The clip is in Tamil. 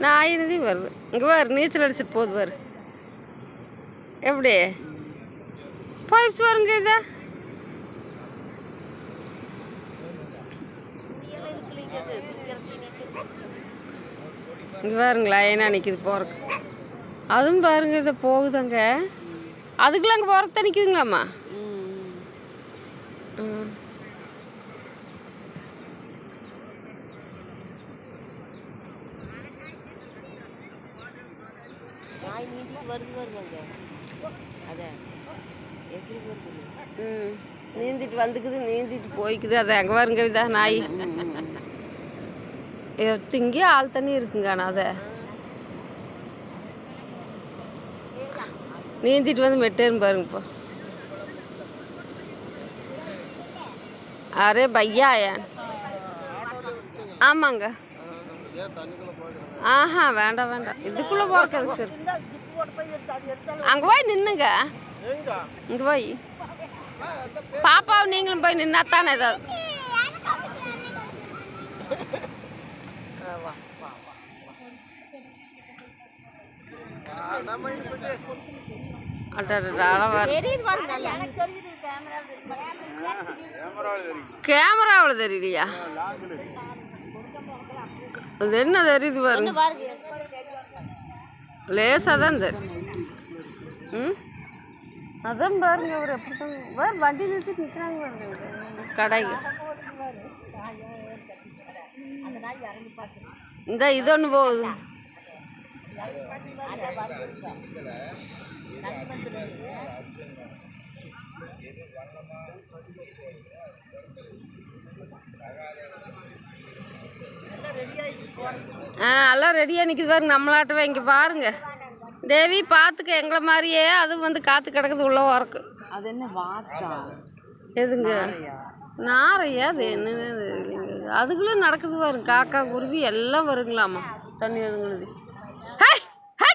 நாய் நதி வருது. இங்கே பாரு நீச்சல் அடிச்சிட்டு போகுது பாரு. எப்படி? போயிடுச்சு வருங்க இதா. இங்கே பாருங்களா ஏன்னா நிற்கிது போகிறக்கு அதுவும் பாருங்க இதை போகுதுங்க அதுக்குள்ள அங்கே போகிறத நிற்குதுங்களாம்மா ம். நாய் நீந்திட்டு வருது வருவாங்க அதான். எப்படி வருது? ம். நீந்திட்டு வந்துக்குது நீந்திட்டு போய்க்குது. அது அங்கே பாருங்க இதா நாய். இங்கே ஆள் தண்ணி இருக்குங்க ஆனால் அதை. நீந்திட்டு வந்து மெட்டேன்னு பாருங்க இப்போ அரே பையா ஆமாங்க. ஆஹா வேண்டாம் வேண்டாம். இதுக்குள்ளே போகிறதுக்கு சார் அங்கே போய் நின்னுங்க. இங்கே போய். பாப்பாவும் நீங்களும் போய் நின்னாத்தானே ஏதாவது? அடடடா, அழ வர கேமராவில் தெரியலையா அது என்ன தெரியுது பாருங்க. லேசாக தான் தெரியும் ம்? அதான் பாருங்க அவர் எப்படி தான் வேறு வண்டி நிறுத்திட்டு நிற்கிறாங்க பாருங்க. கடைக்கு இந்த இது ஒன்று போகுது ஆ எல்லாம் ரெடியாக நிற்கிது பாருங்க. நம்மளாட்டவே இங்கே பாருங்க. தேவி பார்த்துக்க. எங்களை மாதிரியே அதுவும் வந்து காற்று கிடக்குது உள்ள வரக்கு அது என்ன வாத்தா? எதுங்க? நாரையா? அது என்னன்னு தெரியலைங்க அதுக்குள்ளே நடக்குது பாருங்க. காக்கா குருவி எல்லாம் வருங்களாமா? தண்ணி ஹே! ஹே!